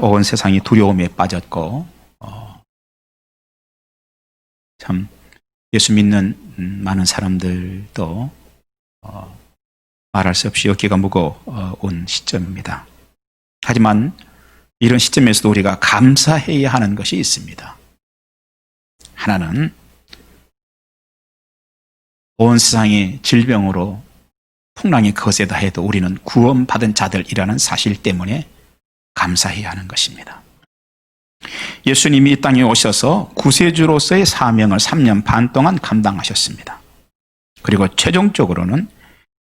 어, 온 세상이 두려움에 빠졌고 어, 참 예수 믿는 음, 많은 사람들도 어, 말할 수 없이 어깨가 무거운 시점입니다. 하지만 이런 시점에서도 우리가 감사해야 하는 것이 있습니다. 하나는 온 세상이 질병으로 풍랑이 거세다 해도 우리는 구원받은 자들이라는 사실 때문에 감사해야 하는 것입니다. 예수님이 이 땅에 오셔서 구세주로서의 사명을 3년 반 동안 감당하셨습니다. 그리고 최종적으로는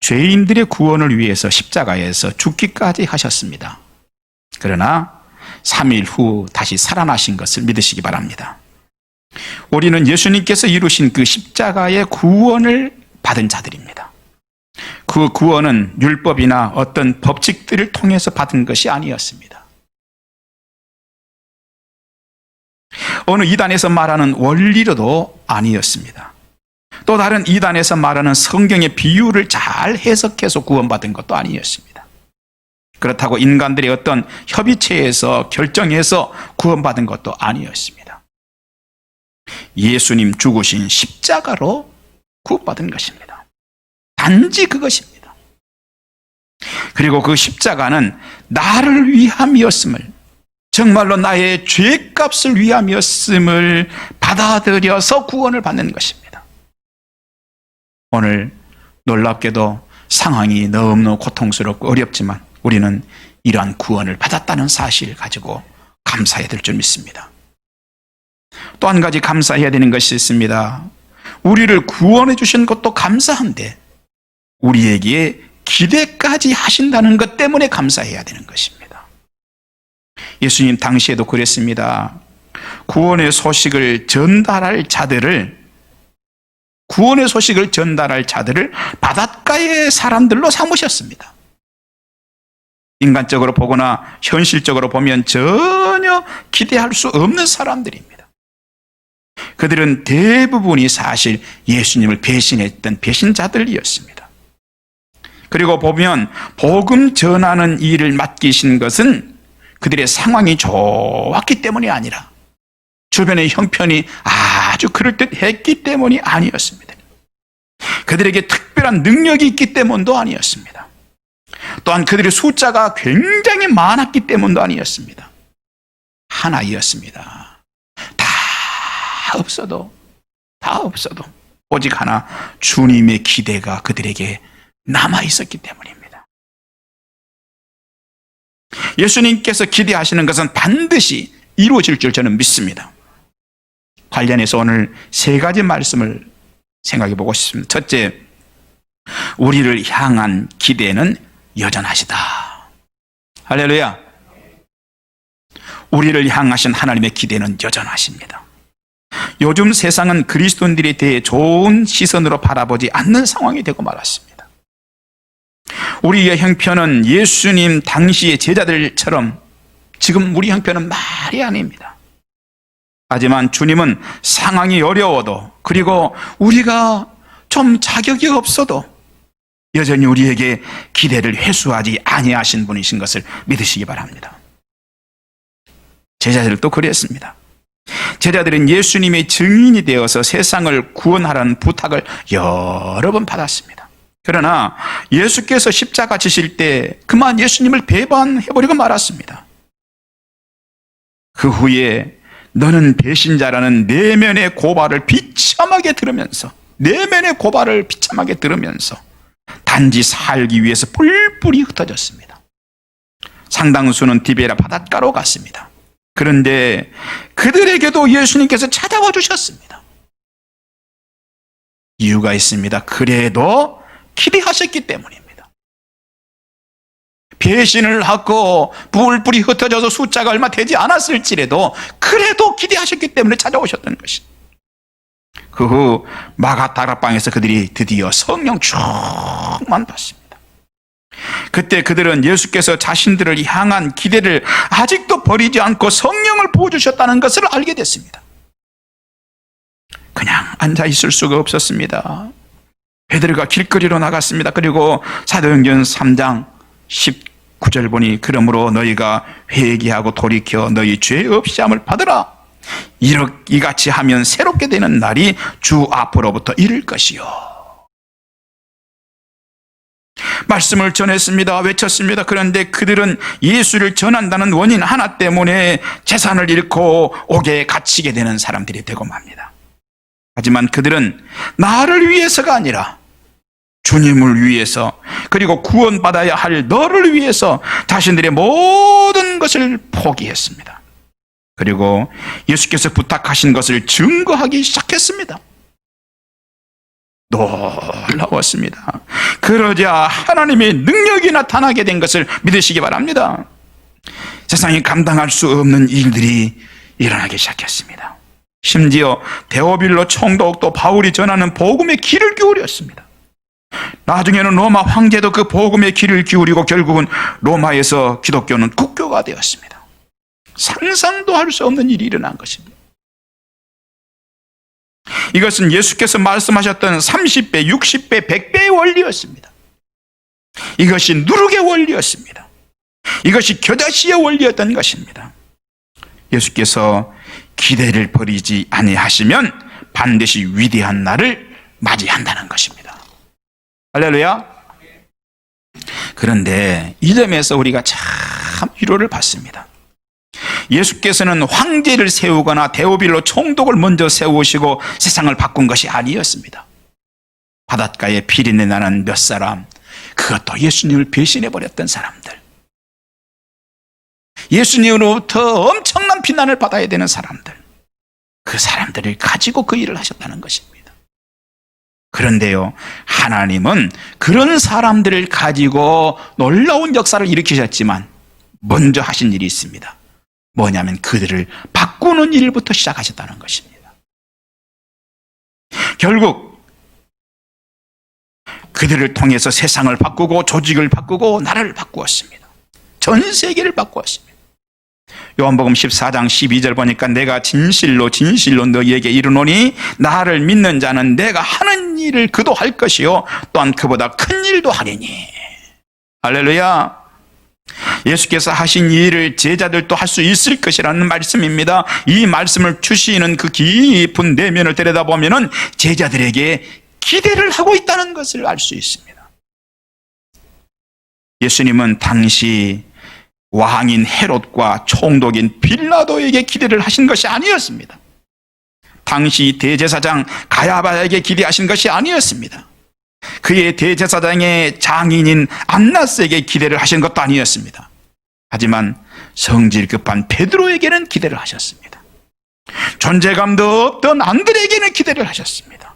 죄인들의 구원을 위해서 십자가에서 죽기까지 하셨습니다. 그러나 3일 후 다시 살아나신 것을 믿으시기 바랍니다. 우리는 예수님께서 이루신 그 십자가의 구원을 받은 자들입니다. 그 구원은 율법이나 어떤 법칙들을 통해서 받은 것이 아니었습니다. 어느 이단에서 말하는 원리로도 아니었습니다. 또 다른 이단에서 말하는 성경의 비유를 잘 해석해서 구원받은 것도 아니었습니다. 그렇다고 인간들의 어떤 협의체에서 결정해서 구원받은 것도 아니었습니다. 예수님 죽으신 십자가로 구원받은 것입니다. 단지 그것입니다. 그리고 그 십자가는 나를 위함이었음을 정말로 나의 죄값을 위함이었음을 받아들여서 구원을 받는 것입니다. 오늘 놀랍게도 상황이 너무너무 고통스럽고 어렵지만 우리는 이러한 구원을 받았다는 사실 가지고 감사해야 될 줄 믿습니다. 또 한 가지 감사해야 되는 것이 있습니다. 우리를 구원해 주신 것도 감사한데 우리에게 기대까지 하신다는 것 때문에 감사해야 되는 것입니다. 예수님 당시에도 그랬습니다. 구원의 소식을 전달할 자들을 구원의 소식을 전달할 자들을 바닷가의 사람들로 삼으셨습니다. 인간적으로 보거나 현실적으로 보면 전혀 기대할 수 없는 사람들입니다. 그들은 대부분이 사실 예수님을 배신했던 배신자들이었습니다. 그리고 보면 복음 전하는 일을 맡기신 것은 그들의 상황이 좋았기 때문이 아니라 주변의 형편이 아주 그럴듯했기 때문이 아니었습니다. 그들에게 특별한 능력이 있기 때문도 아니었습니다. 또한 그들의 숫자가 굉장히 많았기 때문도 아니었습니다. 하나이었습니다. 다 없어도, 다 없어도, 오직 하나, 주님의 기대가 그들에게 남아 있었기 때문입니다. 예수님께서 기대하시는 것은 반드시 이루어질 줄 저는 믿습니다. 관련해서 오늘 세 가지 말씀을 생각해 보고 싶습니다. 첫째, 우리를 향한 기대는 여전하시다. 할렐루야. 우리를 향하신 하나님의 기대는 여전하십니다. 요즘 세상은 그리스도인들에 대해 좋은 시선으로 바라보지 않는 상황이 되고 말았습니다. 우리의 형편은 예수님 당시의 제자들처럼 지금 우리 형편은 말이 아닙니다. 하지만 주님은 상황이 어려워도 그리고 우리가 좀 자격이 없어도 여전히 우리에게 기대를 회수하지 아니하신 분이신 것을 믿으시기 바랍니다. 제자들도 그랬습니다. 제자들은 예수님의 증인이 되어서 세상을 구원하라는 부탁을 여러 번 받았습니다. 그러나 예수께서 십자가 지실 때 그만 예수님을 배반해버리고 말았습니다. 그 후에 너는 배신자라는 내면의 고발을 비참하게 들으면서 내면의 고발을 비참하게 들으면서 단지 살기 위해서 뿔뿔이 흩어졌습니다. 상당수는 디베라 바닷가로 갔습니다. 그런데 그들에게도 예수님께서 찾아와 주셨습니다. 이유가 있습니다. 그래도 기대하셨기 때문입니다. 배신을 하고 뿔뿔이 흩어져서 숫자가 얼마 되지 않았을지라도 그래도 기대하셨기 때문에 찾아오셨던 것입니다. 그후 마가 다락방에서 그들이 드디어 성령 충만 받습니다. 그때 그들은 예수께서 자신들을 향한 기대를 아직도 버리지 않고 성령을 부어주셨다는 것을 알게 됐습니다. 그냥 앉아 있을 수가 없었습니다. 베드로가 길거리로 나갔습니다. 그리고 사도행전 3장 19 구절 보니 그러므로 너희가 회개하고 돌이켜 너희 죄 없이 함을 받으라. 이렇 이같이 하면 새롭게 되는 날이 주 앞으로부터 이를 것이요. 말씀을 전했습니다. 외쳤습니다. 그런데 그들은 예수를 전한다는 원인 하나 때문에 재산을 잃고 옥에 갇히게 되는 사람들이 되고 맙니다. 하지만 그들은 나를 위해서가 아니라 주님을 위해서 그리고 구원받아야 할 너를 위해서 자신들의 모든 것을 포기했습니다. 그리고 예수께서 부탁하신 것을 증거하기 시작했습니다. 놀라웠습니다. 그러자 하나님의 능력이 나타나게 된 것을 믿으시기 바랍니다. 세상이 감당할 수 없는 일들이 일어나기 시작했습니다. 심지어 데오빌로 총독도 바울이 전하는 복음의 귀를 기울였습니다. 나중에는 로마 황제도 그 복음의 귀를 기울이고 결국은 로마에서 기독교는 국교가 되었습니다. 상상도 할 수 없는 일이 일어난 것입니다. 이것은 예수께서 말씀하셨던 30배, 60배, 100배의 원리였습니다. 이것이 누룩의 원리였습니다. 이것이 겨자씨의 원리였던 것입니다. 예수께서 기대를 버리지 아니하시면 반드시 위대한 날을 맞이한다는 것입니다. 할렐루야. 그런데 이 점에서 우리가 참 위로를 받습니다. 예수께서는 황제를 세우거나 데오빌로 총독을 먼저 세우시고 세상을 바꾼 것이 아니었습니다. 바닷가에 피리내 나는 몇 사람, 그것도 예수님을 배신해 버렸던 사람들. 예수님으로부터 엄청난 비난을 받아야 되는 사람들. 그 사람들을 가지고 그 일을 하셨다는 것입니다. 그런데요, 하나님은 그런 사람들을 가지고 놀라운 역사를 일으키셨지만, 먼저 하신 일이 있습니다. 뭐냐면 그들을 바꾸는 일부터 시작하셨다는 것입니다. 결국 그들을 통해서 세상을 바꾸고 조직을 바꾸고 나라를 바꾸었습니다. 전 세계를 바꾸었습니다. 요한복음 14장 12절 보니까 내가 진실로 진실로 너희에게 이르노니 나를 믿는 자는 내가 하는 일을 그도 할 것이요 또한 그보다 큰 일도 하리니 할렐루야 예수께서 하신 이 일을 제자들도 할 수 있을 것이라는 말씀입니다. 이 말씀을 주시는 그 깊은 내면을 들여다보면은 제자들에게 기대를 하고 있다는 것을 알 수 있습니다. 예수님은 당시 왕인 헤롯과 총독인 빌라도에게 기대를 하신 것이 아니었습니다. 당시 대제사장 가야바에게 기대하신 것이 아니었습니다. 그의 대제사장의 장인인 안나스에게 기대를 하신 것도 아니었습니다. 하지만 성질 급한 베드로에게는 기대를 하셨습니다. 존재감도 없던 안드레에게는 기대를 하셨습니다.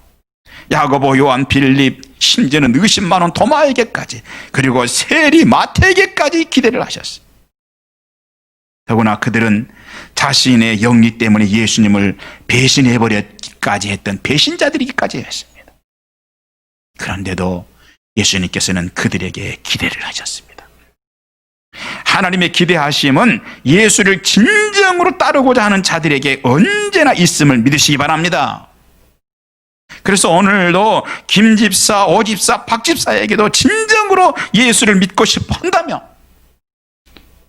야고보, 요한, 빌립, 심지어는 의심 많은 도마에게까지 그리고 세리, 마태에게까지 기대를 하셨습니다. 더구나 그들은 자신의 영리 때문에 예수님을 배신해버렸기까지 했던 배신자들이기까지 했습니다. 그런데도 예수님께서는 그들에게 기대를 하셨습니다. 하나님의 기대하심은 예수를 진정으로 따르고자 하는 자들에게 언제나 있음을 믿으시기 바랍니다. 그래서 오늘도 김집사, 오집사, 박집사에게도 진정으로 예수를 믿고 싶어 한다면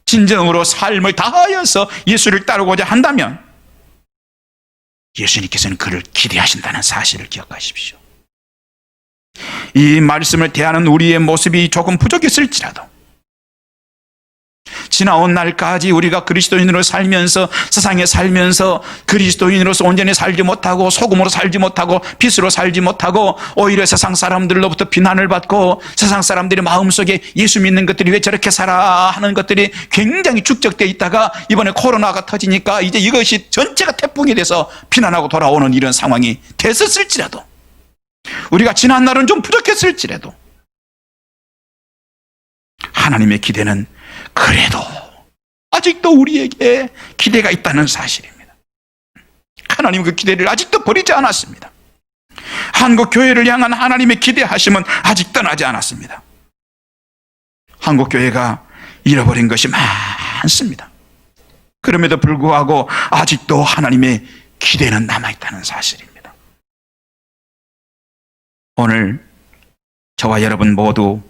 진정으로 삶을 다하여서 예수를 따르고자 한다면 예수님께서는 그를 기대하신다는 사실을 기억하십시오. 이 말씀을 대하는 우리의 모습이 조금 부족했을지라도 지나온 날까지 우리가 그리스도인으로 살면서 세상에 살면서 그리스도인으로서 온전히 살지 못하고 소금으로 살지 못하고 빛으로 살지 못하고 오히려 세상 사람들로부터 비난을 받고 세상 사람들이 마음속에 예수 믿는 것들이 왜 저렇게 살아? 하는 것들이 굉장히 축적돼 있다가 이번에 코로나가 터지니까 이제 이것이 전체가 태풍이 돼서 비난하고 돌아오는 이런 상황이 됐었을지라도 우리가 지난 날은 좀 부족했을지라도 하나님의 기대는 그래도 아직도 우리에게 기대가 있다는 사실입니다. 하나님 그 기대를 아직도 버리지 않았습니다. 한국 교회를 향한 하나님의 기대하심은 아직 떠나지 않았습니다. 한국 교회가 잃어버린 것이 많습니다. 그럼에도 불구하고 아직도 하나님의 기대는 남아있다는 사실입니다. 오늘 저와 여러분 모두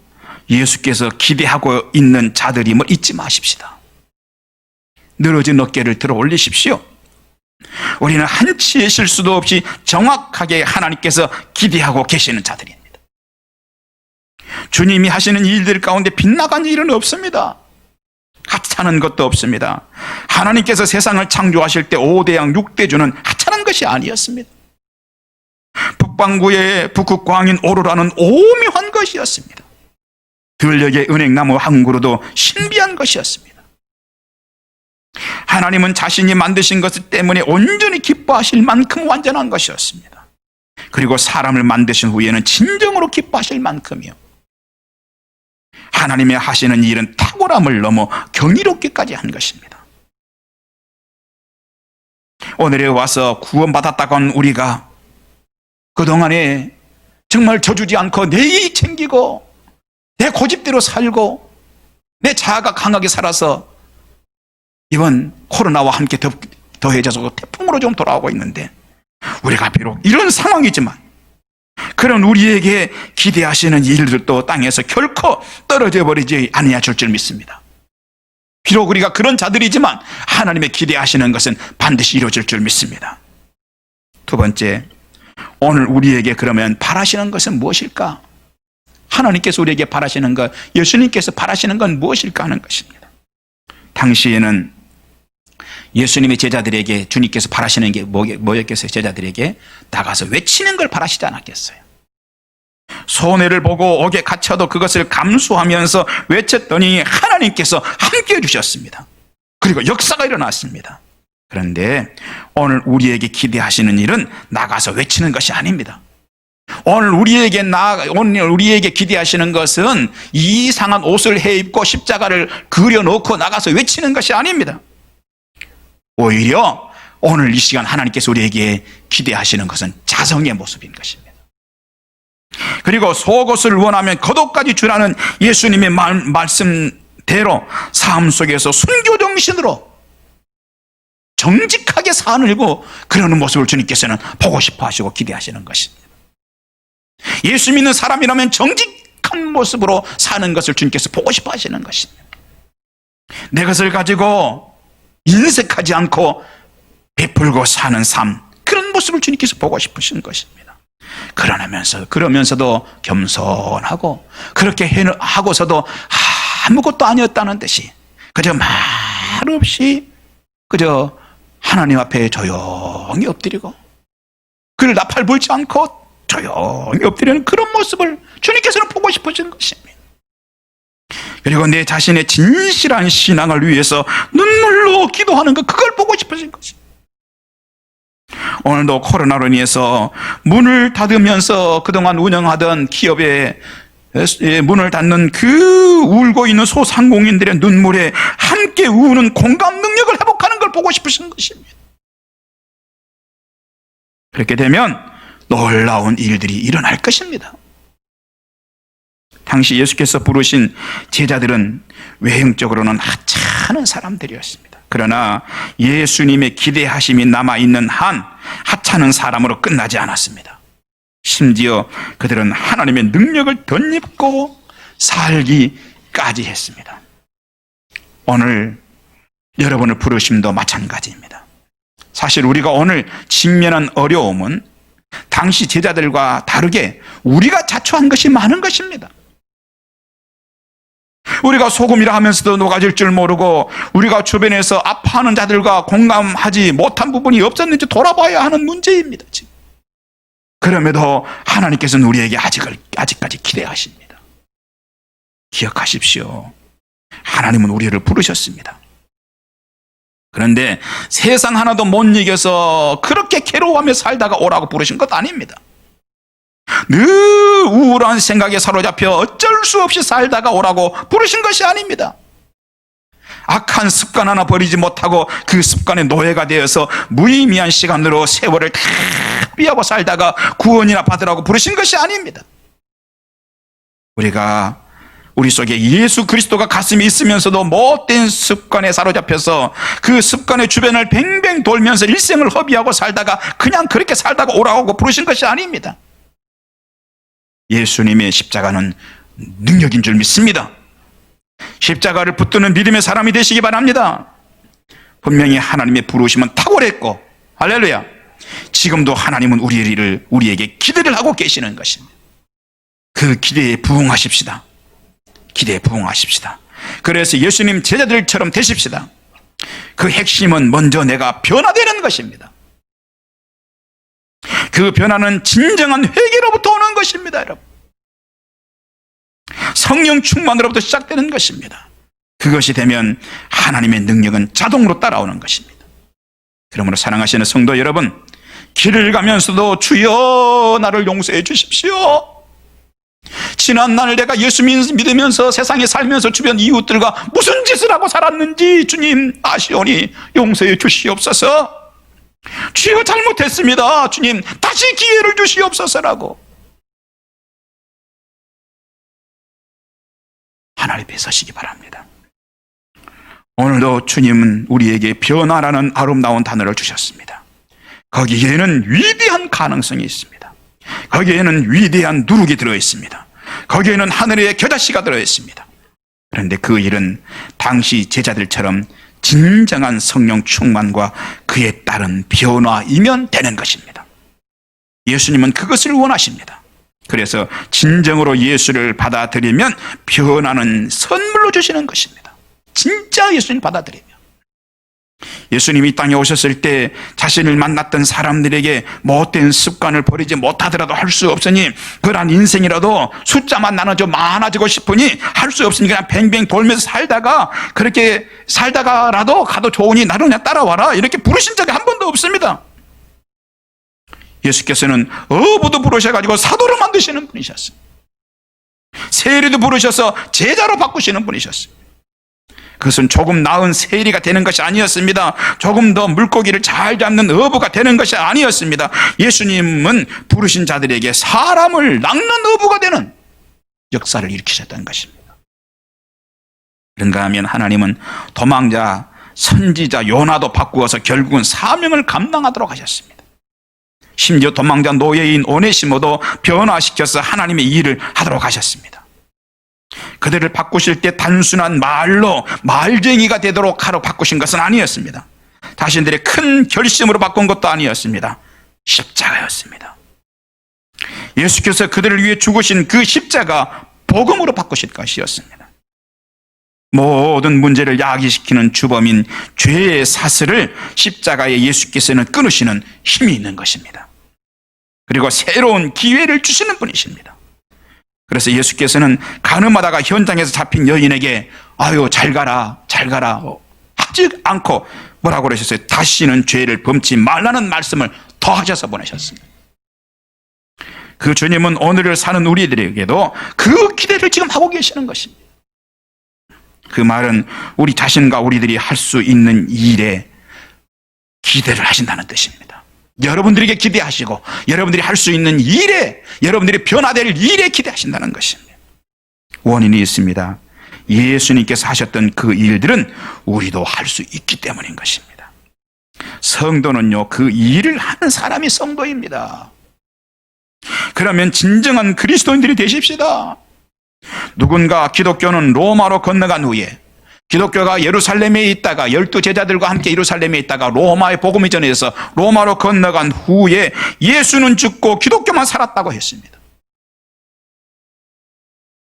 예수께서 기대하고 있는 자들임을 잊지 마십시다. 늘어진 어깨를 들어 올리십시오. 우리는 한치의 실수도 없이 정확하게 하나님께서 기대하고 계시는 자들입니다. 주님이 하시는 일들 가운데 빗나간 일은 없습니다. 하찮은 것도 없습니다. 하나님께서 세상을 창조하실 때 5대양 6대주는 하찮은 것이 아니었습니다. 북방구의 북극 광인 오로라는 오묘한 것이었습니다. 들녘의 은행나무 한 그루도 신비한 것이었습니다. 하나님은 자신이 만드신 것 때문에 온전히 기뻐하실 만큼 완전한 것이었습니다. 그리고 사람을 만드신 후에는 진정으로 기뻐하실 만큼이요. 하나님의 하시는 일은 탁월함을 넘어 경이롭기까지 한 것입니다. 오늘에 와서 구원받았다고 한 우리가 그동안에 정말 져주지 않고 내 이익 챙기고 내 고집대로 살고 내 자아가 강하게 살아서 이번 코로나와 함께 더, 더해져서 태풍으로 좀 돌아오고 있는데 우리가 비록 이런 상황이지만 그런 우리에게 기대하시는 일들도 땅에서 결코 떨어져 버리지 아니하실 줄 믿습니다. 비록 우리가 그런 자들이지만 하나님의 기대하시는 것은 반드시 이루어질 줄 믿습니다. 두 번째, 오늘 우리에게 그러면 바라시는 것은 무엇일까? 하나님께서 우리에게 바라시는 것, 예수님께서 바라시는 건 무엇일까 하는 것입니다. 당시에는 예수님의 제자들에게 주님께서 바라시는 게 뭐- 뭐였겠어요? 제자들에게 나가서 외치는 걸 바라시지 않았겠어요? 손해를 보고 옥에 갇혀도 그것을 감수하면서 외쳤더니 하나님께서 함께 해주셨습니다. 그리고 역사가 일어났습니다. 그런데 오늘 우리에게 기대하시는 일은 나가서 외치는 것이 아닙니다. 오늘 우리에게 나 오늘 우리에게 기대하시는 것은 이상한 옷을 해 입고 십자가를 그려 놓고 나가서 외치는 것이 아닙니다. 오히려 오늘 이 시간 하나님께서 우리에게 기대하시는 것은 자성의 모습인 것입니다. 그리고 속옷을 원하면 겉옷까지 주라는 예수님의 말, 말씀대로 삶 속에서 순교 정신으로 정직하게 사늘고 그러는 모습을 주님께서는 보고 싶어 하시고 기대하시는 것입니다. 예수 믿는 사람이라면 정직한 모습으로 사는 것을 주님께서 보고 싶어 하시는 것입니다. 내 것을 가지고 인색하지 않고 베풀고 사는 삶 그런 모습을 주님께서 보고 싶으신 것입니다. 그러면서 그러면서도 겸손하고 그렇게 해 하고서도 아무것도 아니었다는 듯이 그저 말 없이 그저 하나님 앞에 조용히 엎드리고 그를 나팔 불지 않고 조용히 엎드리는 그런 모습을 주님께서는 보고 싶으신 것입니다. 그리고 내 자신의 진실한 신앙을 위해서 눈물로 기도하는 것, 그걸 보고 싶으신 것입니다. 오늘도 코로나로 인해서 문을 닫으면서 그동안 운영하던 기업의 문을 닫는 그 울고 있는 소상공인들의 눈물에 함께 우는 공감 능력을 회복하는 걸 보고 싶으신 것입니다. 그렇게 되면 놀라운 일들이 일어날 것입니다. 당시 예수께서 부르신 제자들은 외형적으로는 하찮은 사람들이었습니다. 그러나 예수님의 기대하심이 남아있는 한 하찮은 사람으로 끝나지 않았습니다. 심지어 그들은 하나님의 능력을 덧입고 살기까지 했습니다. 오늘 여러분을 부르심도 마찬가지입니다. 사실 우리가 오늘 직면한 어려움은 당시 제자들과 다르게 우리가 자초한 것이 많은 것입니다. 우리가 소금이라 하면서도 녹아질 줄 모르고 우리가 주변에서 아파하는 자들과 공감하지 못한 부분이 없었는지 돌아봐야 하는 문제입니다. 지금. 그럼에도 하나님께서는 우리에게 아직을, 아직까지 기대하십니다. 기억하십시오. 하나님은 우리를 부르셨습니다. 그런데 세상 하나도 못 이겨서 그렇게 괴로워하며 살다가 오라고 부르신 것 아닙니다. 늘 우울한 생각에 사로잡혀 어쩔 수 없이 살다가 오라고 부르신 것이 아닙니다. 악한 습관 하나 버리지 못하고 그 습관의 노예가 되어서 무의미한 시간으로 세월을 다 비하고 살다가 구원이나 받으라고 부르신 것이 아닙니다. 우리가 우리 속에 예수 그리스도가 가슴에 있으면서도 못된 습관에 사로잡혀서 그 습관의 주변을 뱅뱅 돌면서 일생을 허비하고 살다가 그냥 그렇게 살다가 오라고 부르신 것이 아닙니다. 예수님의 십자가는 능력인 줄 믿습니다. 십자가를 붙드는 믿음의 사람이 되시기 바랍니다. 분명히 하나님의 부르심은 탁월했고, 할렐루야. 지금도 하나님은 우리를, 우리에게 기대를 하고 계시는 것입니다. 그 기대에 부응하십시다. 기대에 부응하십시다. 그래서 예수님 제자들처럼 되십시다. 그 핵심은 먼저 내가 변화되는 것입니다. 그 변화는 진정한 회개로부터 오는 것입니다, 여러분. 성령 충만으로부터 시작되는 것입니다. 그것이 되면 하나님의 능력은 자동으로 따라오는 것입니다. 그러므로 사랑하시는 성도 여러분, 길을 가면서도 주여 나를 용서해 주십시오. 지난 날 내가 예수 믿으면서 세상에 살면서 주변 이웃들과 무슨 짓을 하고 살았는지 주님 아시오니 용서해 주시옵소서. 주여 잘못했습니다. 주님 다시 기회를 주시옵소서라고. 하나님 앞에 서시기 바랍니다. 오늘도 주님은 우리에게 변화라는 아름다운 단어를 주셨습니다. 거기에는 위대한 가능성이 있습니다. 거기에는 위대한 누룩이 들어 있습니다. 거기에는 하늘의 겨자씨가 들어 있습니다. 그런데 그 일은 당시 제자들처럼 진정한 성령 충만과 그에 따른 변화이면 되는 것입니다. 예수님은 그것을 원하십니다. 그래서 진정으로 예수를 받아들이면 변화는 선물로 주시는 것입니다. 진짜 예수님 받아들이면. 예수님이 이 땅에 오셨을 때 자신을 만났던 사람들에게 못된 습관을 버리지 못하더라도 할 수 없으니 그러한 인생이라도 숫자만 나눠져 많아지고 싶으니 할 수 없으니 그냥 뱅뱅 돌면서 살다가 그렇게 살다가라도 가도 좋으니 나를 그냥 따라와라 이렇게 부르신 적이 한 번도 없습니다. 예수께서는 어부도 부르셔가지고 사도로 만드시는 분이셨어요. 세리도 부르셔서 제자로 바꾸시는 분이셨어요. 그것은 조금 나은 세리가 되는 것이 아니었습니다. 조금 더 물고기를 잘 잡는 어부가 되는 것이 아니었습니다. 예수님은 부르신 자들에게 사람을 낚는 어부가 되는 역사를 일으키셨던 것입니다. 그런가 하면 하나님은 도망자, 선지자 요나도 바꾸어서 결국은 사명을 감당하도록 하셨습니다. 심지어 도망자 노예인 오네시모도 변화시켜서 하나님의 일을 하도록 하셨습니다. 그들을 바꾸실 때 단순한 말로 말쟁이가 되도록 하러 바꾸신 것은 아니었습니다. 자신들의 큰 결심으로 바꾼 것도 아니었습니다. 십자가였습니다. 예수께서 그들을 위해 죽으신 그 십자가 복음으로 바꾸실 것이었습니다. 모든 문제를 야기시키는 주범인 죄의 사슬을 십자가에 예수께서는 끊으시는 힘이 있는 것입니다. 그리고 새로운 기회를 주시는 분이십니다. 그래서 예수께서는 가늠하다가 현장에서 잡힌 여인에게 아유 잘 가라 잘 가라 하지 않고 뭐라고 그러셨어요? 다시는 죄를 범치 말라는 말씀을 더 하셔서 보내셨습니다. 그 주님은 오늘을 사는 우리들에게도 그 기대를 지금 하고 계시는 것입니다. 그 말은 우리 자신과 우리들이 할 수 있는 일에 기대를 하신다는 뜻입니다. 여러분들에게 기대하시고 여러분들이 할 수 있는 일에 여러분들이 변화될 일에 기대하신다는 것입니다. 원인이 있습니다. 예수님께서 하셨던 그 일들은 우리도 할 수 있기 때문인 것입니다. 성도는요, 그 일을 하는 사람이 성도입니다. 그러면 진정한 그리스도인들이 되십시다. 누군가 기독교는 로마로 건너간 후에 기독교가 예루살렘에 있다가 열두 제자들과 함께 예루살렘에 있다가 로마의 복음이 전해져서 로마로 건너간 후에 예수는 죽고 기독교만 살았다고 했습니다.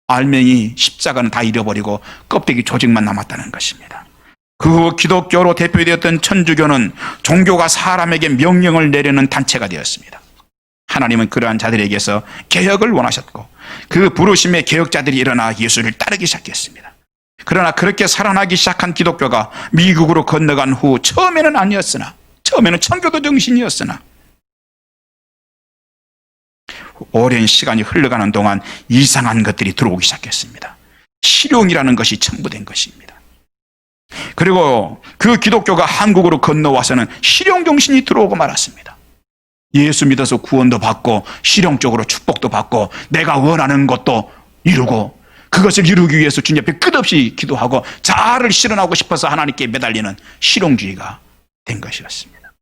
알맹이 십자가는 다 잃어버리고 껍데기 조직만 남았다는 것입니다. 그 기독교로 대표되었던 천주교는 종교가 사람에게 명령을 내리는 단체가 되었습니다. 하나님은 그러한 자들에게서 개혁을 원하셨고 그 부르심의 개혁자들이 일어나 예수를 따르기 시작했습니다. 그러나 그렇게 살아나기 시작한 기독교가 미국으로 건너간 후 처음에는 아니었으나 처음에는 청교도 정신이었으나 오랜 시간이 흘러가는 동안 이상한 것들이 들어오기 시작했습니다. 실용이라는 것이 첨부된 것입니다. 그리고 그 기독교가 한국으로 건너와서는 실용 정신이 들어오고 말았습니다. 예수 믿어서 구원도 받고 실용적으로 축복도 받고 내가 원하는 것도 이루고 그것을 이루기 위해서 주님 앞에 끝없이 기도하고 자아를 실현하고 싶어서 하나님께 매달리는 실용주의가 된 것이었습니다.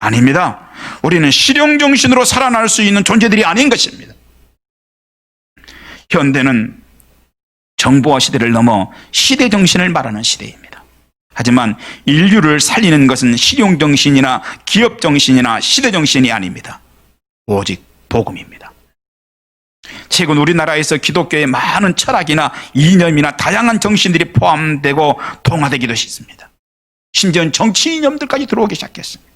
아닙니다. 우리는 실용정신으로 살아날 수 있는 존재들이 아닌 것입니다. 현대는 정보화 시대를 넘어 시대 정신을 말하는 시대입니다. 하지만 인류를 살리는 것은 실용 정신이나 기업 정신이나 시대 정신이 아닙니다. 오직 복음입니다. 최근 우리나라에서 기독교의 많은 철학이나 이념이나 다양한 정신들이 포함되고 동화되기도 했습니다. 심지어 정치 이념들까지 들어오기 시작했습니다.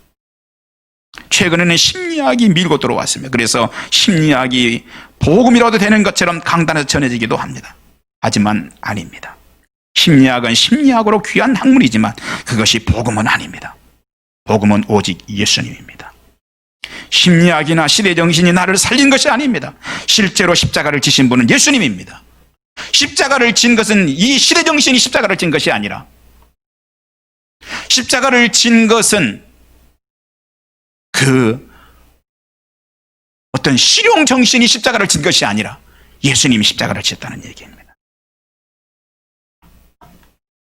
최근에는 심리학이 밀고 들어왔습니다. 그래서 심리학이 복음이라도 되는 것처럼 강단에서 전해지기도 합니다. 하지만 아닙니다. 심리학은 심리학으로 귀한 학문이지만 그것이 복음은 아닙니다. 복음은 오직 예수님입니다. 심리학이나 시대 정신이 나를 살린 것이 아닙니다. 실제로 십자가를 지신 분은 예수님입니다. 십자가를 진 것은 이 시대 정신이 십자가를 진 것이 아니라 십자가를 진 것은 그 어떤 실용 정신이 십자가를 진 것이 아니라 예수님이 십자가를 지었다는 얘기입니다.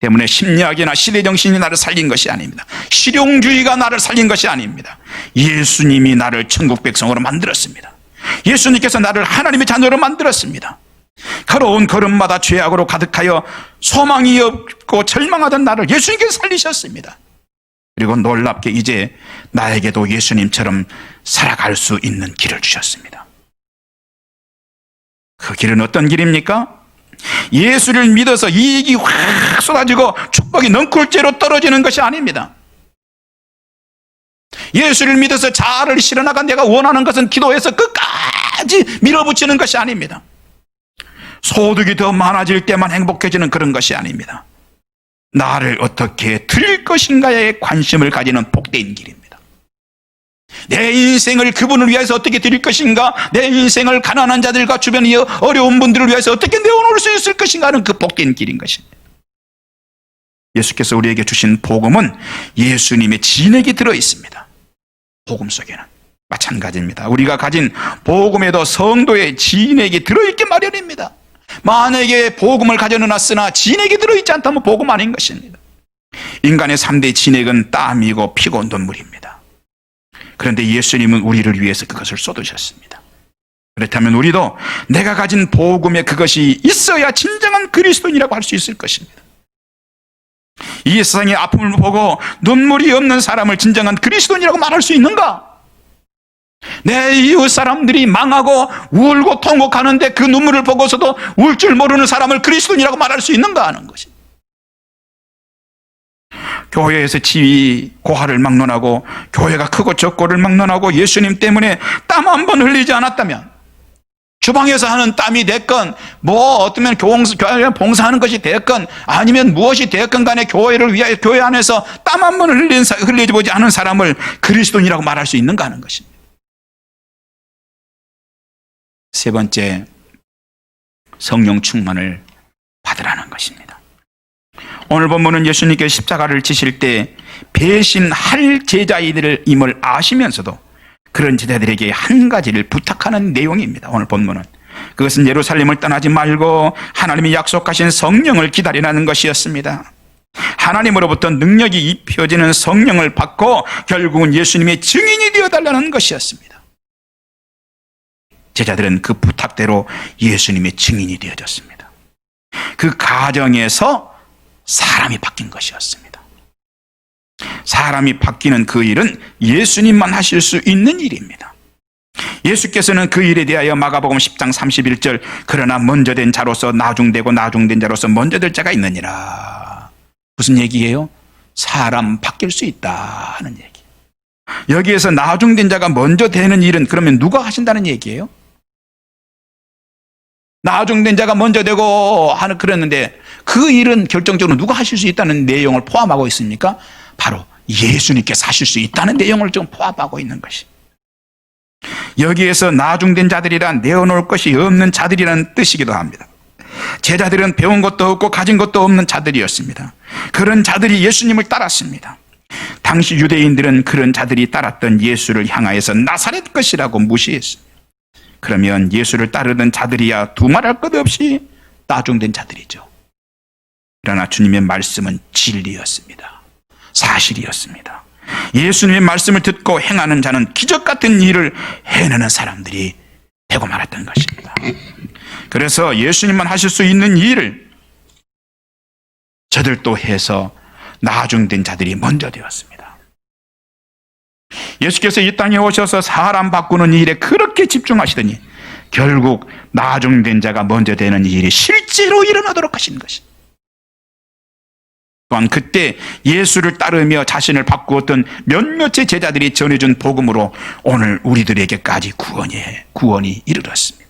때문에 심리학이나 시대 정신이 나를 살린 것이 아닙니다. 실용주의가 나를 살린 것이 아닙니다. 예수님이 나를 천국 백성으로 만들었습니다. 예수님께서 나를 하나님의 자녀로 만들었습니다. 걸어온 걸음마다 죄악으로 가득하여 소망이 없고 절망하던 나를 예수님께서 살리셨습니다. 그리고 놀랍게 이제 나에게도 예수님처럼 살아갈 수 있는 길을 주셨습니다. 그 길은 어떤 길입니까? 예수를 믿어서 이익이 확 쏟아지고 축복이 넝쿨째로 떨어지는 것이 아닙니다. 예수를 믿어서 자아를 실어나가 내가 원하는 것은 기도해서 끝까지 밀어붙이는 것이 아닙니다. 소득이 더 많아질 때만 행복해지는 그런 것이 아닙니다. 나를 어떻게 드릴 것인가에 관심을 가지는 복된 길입니다. 내 인생을 그분을 위해서 어떻게 드릴 것인가, 내 인생을 가난한 자들과 주변의 어려운 분들을 위해서 어떻게 내어놓을 수 있을 것인가 하는 그 복된 길인 것입니다. 예수께서 우리에게 주신 복음은 예수님의 진액이 들어 있습니다. 복음 속에는 마찬가지입니다. 우리가 가진 복음에도 성도의 진액이 들어있게 마련입니다. 만약에 복음을 가져놨으나 진액이 들어 있지 않다면 복음 아닌 것입니다. 인간의 3대 진액은 땀이고 피고 눈물입니다. 그런데 예수님은 우리를 위해서 그것을 쏟으셨습니다. 그렇다면 우리도 내가 가진 복음에 그것이 있어야 진정한 그리스도인이라고 할 수 있을 것입니다. 이 세상의 아픔을 보고 눈물이 없는 사람을 진정한 그리스도인이라고 말할 수 있는가? 내 이웃 사람들이 망하고 울고 통곡하는데 그 눈물을 보고서도 울 줄 모르는 사람을 그리스도인이라고 말할 수 있는가 하는 것이. 교회에서 지위 고하를 막론하고 교회가 크고 적고를 막론하고 예수님 때문에 땀 한 번 흘리지 않았다면 주방에서 하는 땀이 됐건 뭐 어쩌면 교회 봉사하는 것이 됐건 아니면 무엇이 됐건 간에 교회를 위하여 교회 안에서 땀 한번 흘리지 보지 않은 사람을 그리스도인이라고 말할 수 있는가 하는 것입니다. 세 번째, 성령 충만을 받으라는 것입니다. 오늘 본문은 예수님께 십자가를 지실 때 배신할 제자이들임을 아시면서도 그런 제자들에게 한 가지를 부탁하는 내용입니다. 오늘 본문은. 그것은 예루살렘을 떠나지 말고 하나님이 약속하신 성령을 기다리라는 것이었습니다. 하나님으로부터 능력이 입혀지는 성령을 받고 결국은 예수님의 증인이 되어달라는 것이었습니다. 제자들은 그 부탁대로 예수님의 증인이 되어졌습니다. 그 가정에서 사람이 바뀐 것이었습니다. 사람이 바뀌는 그 일은 예수님만 하실 수 있는 일입니다. 예수께서는 그 일에 대하여 마가복음 10장 31절 그러나 먼저 된 자로서 나중되고 나중된 자로서 먼저 될 자가 있느니라. 무슨 얘기예요? 사람 바뀔 수 있다 하는 얘기. 여기에서 나중된 자가 먼저 되는 일은 그러면 누가 하신다는 얘기예요? 나중된 자가 먼저 되고 하는 그랬는데 그 일은 결정적으로 누가 하실 수 있다는 내용을 포함하고 있습니까? 바로 예수님께서 하실 수 있다는 내용을 좀 포함하고 있는 것이. 여기에서 나중된 자들이란 내어놓을 것이 없는 자들이라는 뜻이기도 합니다. 제자들은 배운 것도 없고 가진 것도 없는 자들이었습니다. 그런 자들이 예수님을 따랐습니다. 당시 유대인들은 그런 자들이 따랐던 예수를 향하여서 나사렛 것이라고 무시했습니다. 그러면 예수를 따르던 자들이야 두말할 것 없이 따중된 자들이죠. 그러나 주님의 말씀은 진리였습니다. 사실이었습니다. 예수님의 말씀을 듣고 행하는 자는 기적 같은 일을 해내는 사람들이 되고 말았던 것입니다. 그래서 예수님만 하실 수 있는 일을 저들도 해서 나중된 자들이 먼저 되었습니다. 예수께서 이 땅에 오셔서 사람 바꾸는 일에 그렇게 집중하시더니 결국 나중된 자가 먼저 되는 일이 실제로 일어나도록 하신 것입니다. 또한 그때 예수를 따르며 자신을 바꾸었던 몇몇의 제자들이 전해준 복음으로 오늘 우리들에게까지 구원이, 구원이 이르렀습니다.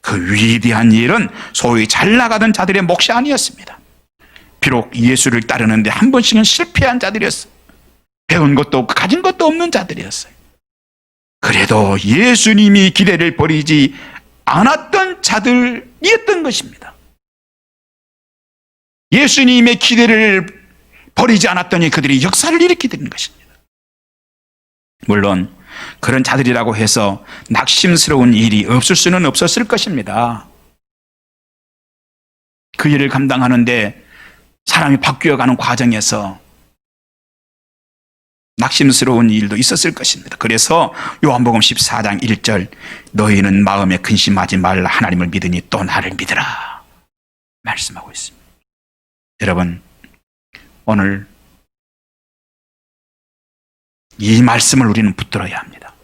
그 위대한 일은 소위 잘 나가던 자들의 몫이 아니었습니다. 비록 예수를 따르는데 한 번씩은 실패한 자들이었어요. 배운 것도 없고 가진 것도 없는 자들이었어요. 그래도 예수님이 기대를 버리지 않았던 자들이었던 것입니다. 예수님의 기대를 버리지 않았더니 그들이 역사를 일으키게 된 것입니다. 물론 그런 자들이라고 해서 낙심스러운 일이 없을 수는 없었을 것입니다. 그 일을 감당하는데 사람이 바뀌어가는 과정에서 낙심스러운 일도 있었을 것입니다. 그래서 요한복음 14장 1절 너희는 마음에 근심하지 말라 하나님을 믿으니 또 나를 믿으라 말씀하고 있습니다. 여러분 오늘 이 말씀을 우리는 붙들어야 합니다.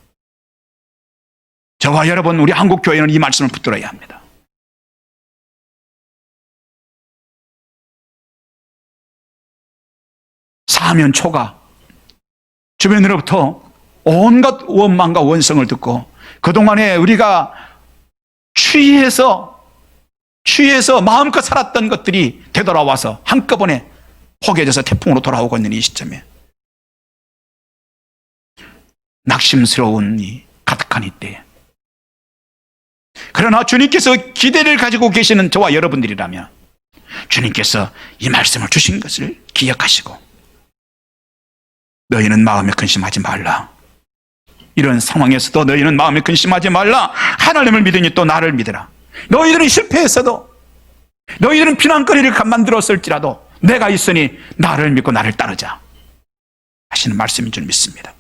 저와 여러분 우리 한국 교회는 이 말씀을 붙들어야 합니다. 사면 초가 주변으로부터 온갖 원망과 원성을 듣고 그동안에 우리가 취해서 취해서 마음껏 살았던 것들이 되돌아와서 한꺼번에 포개져서 태풍으로 돌아오고 있는 이 시점에 낙심스러운 이 가득한 이때에 그러나 주님께서 기대를 가지고 계시는 저와 여러분들이라면 주님께서 이 말씀을 주신 것을 기억하시고 너희는 마음에 근심하지 말라. 이런 상황에서도 너희는 마음에 근심하지 말라. 하나님을 믿으니 또 나를 믿으라. 너희들이 실패했어도 너희들은 피난거리를 만들었을지라도 내가 있으니 나를 믿고 나를 따르자. 하시는 말씀인 줄 믿습니다.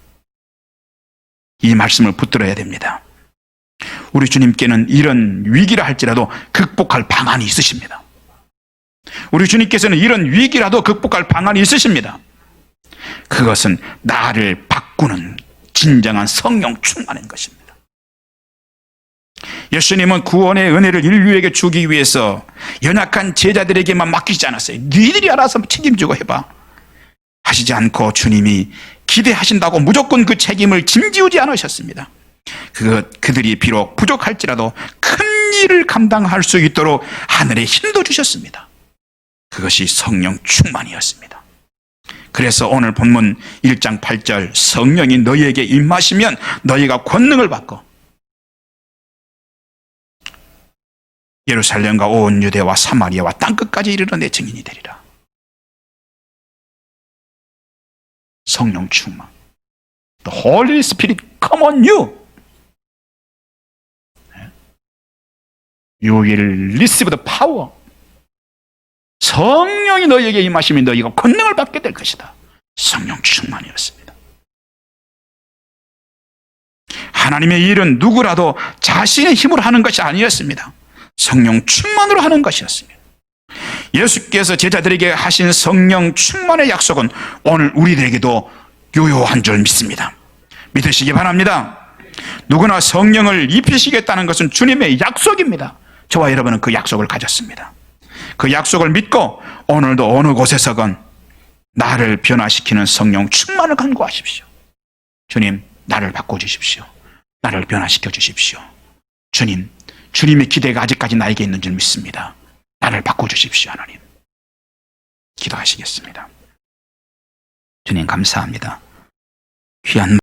이 말씀을 붙들어야 됩니다. 우리 주님께는 이런 위기라 할지라도 극복할 방안이 있으십니다. 우리 주님께서는 이런 위기라도 극복할 방안이 있으십니다. 그것은 나를 바꾸는 진정한 성령 충만인 것입니다. 예수님은 구원의 은혜를 인류에게 주기 위해서 연약한 제자들에게만 맡기지 않았어요. 니들이 알아서 책임지고 해봐. 하시지 않고 주님이 기대하신다고 무조건 그 책임을 짐지우지 않으셨습니다. 그, 그들이 비록 부족할지라도 큰 일을 감당할 수 있도록 하늘의 힘도 주셨습니다. 그것이 성령 충만이었습니다. 그래서 오늘 본문 1장 8절 성령이 너희에게 임하시면 너희가 권능을 받고 예루살렘과 온 유대와 사마리아와 땅끝까지 이르러 내 증인이 되리라. 성령 충만. The Holy Spirit come on you. You will receive the power. 성령이 너희에게 임하시면 너희가 권능을 받게 될 것이다. 성령 충만이었습니다. 하나님의 일은 누구라도 자신의 힘으로 하는 것이 아니었습니다. 성령 충만으로 하는 것이었습니다. 예수께서 제자들에게 하신 성령 충만의 약속은 오늘 우리들에게도 유효한 줄 믿습니다. 믿으시기 바랍니다. 누구나 성령을 입히시겠다는 것은 주님의 약속입니다. 저와 여러분은 그 약속을 가졌습니다. 그 약속을 믿고 오늘도 어느 곳에서건 나를 변화시키는 성령 충만을 간구하십시오. 주님, 나를 바꿔주십시오. 나를 변화시켜 주십시오. 주님, 주님의 기대가 아직까지 나에게 있는 줄 믿습니다. 나를 바꿔주십시오, 하나님. 기도하시겠습니다. 주님, 감사합니다. 귀한